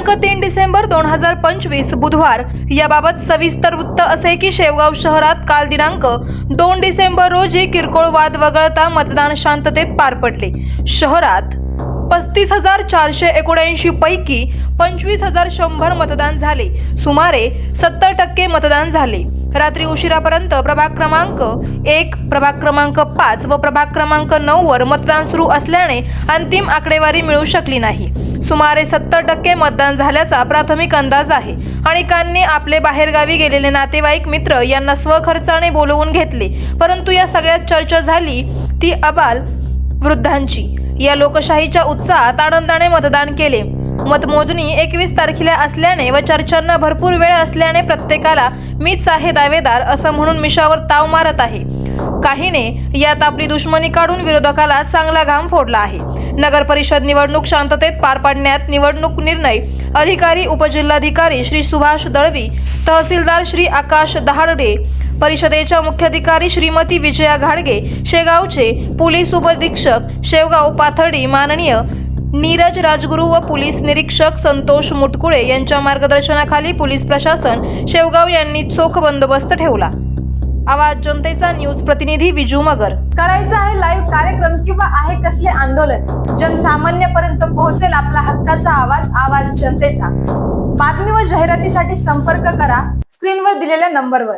दिनांक तीन डिसेंबर दोन हजार पंचवीस बुधवार. याबाबत सविस्तर वृत्त असे की शेवगाव शहरात काल दिनांक दोन डिसेंबर रोजी किरकोळ वाद वगळता मतदान शांततेत पार पडले. शहरात पस्तीस हजार चारशे एकोणऐंशी पैकी पंचवीस हजार शंभर मतदान झाले. सुमारे सत्तर टक्के मतदान झाले. रात्री उशिरापर्यंत प्रभाग क्रमांक एक प्रभाग क्रमांक पाच व प्रभाग क्रमांक नऊ वर मतदान सुरू असल्याने अंतिम आकडेवारी मिळू शकली नाही. सुमारे सत्तर टक्के मतदान झाल्याचा प्राथमिक अंदाज आहे. अनेकांनी आपले बाहेरगावी गेलेले नातेवाईक मित्र यांना स्वखर्चाने बोलवून घेतले. परंतु या सगळ्यात चर्चा झाली ती अबाल वृद्धांची. या लोकशाहीच्या उत्साहात आनंदाने मतदान केले. मतमोजणी एकवीस तारखेला असल्याने व चर्चांना भरपूर वेळ असल्याने प्रत्येकाला मीच आहे दावेदार असं म्हणून मिशावर ताव मारत आहे. काहीने यात आपली दुश्मनी काढून विरोधकाला चांगला घाम फोडला आहे. नगर परिषद निवडणूक शांततेत पार पाडण्यात निवडणूक निर्णय अधिकारी उपजिल्हाधिकारी श्री सुभाष दळवी तहसीलदार श्री आकाश दहाडे परिषदेच्या मुख्याधिकारी श्रीमती विजया घाडगे शेगावचे पोलीस उपअधीक्षक शेवगाव पाथर्डी माननीय नीरज राजगुरू व पोलीस निरीक्षक संतोष मुटकुळे यांच्या मार्गदर्शनाखाली पोलीस प्रशासन शेवगाव यांनी चोख बंदोबस्त ठेवला. आवाज जनतेचा न्यूज प्रतिनिधी विजू मगर. करायचं आहे लाईव्ह कार्यक्रम किंवा आहे कसले आंदोलन? जनसामान्यपर्यंत पोहोचेल आपला हक्काचा आवाज आवाज जनतेचा. बातमी व जाहिरातीसाठी संपर्क करा. स्क्रीनवर दिलेल्या नंबरवर.